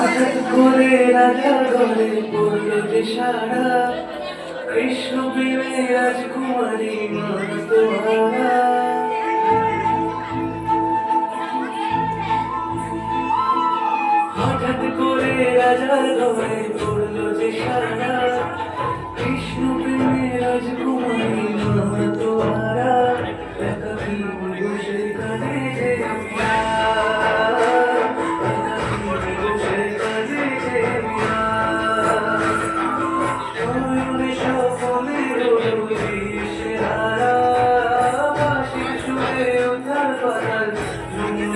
হঠাৎ করে রাজার গলে পড়ল যে সারা কৃষ্ণ প্রেমে রাজকুমারী মা তোহারা হঠাৎ করে রাজার গলে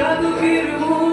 Та довіримо.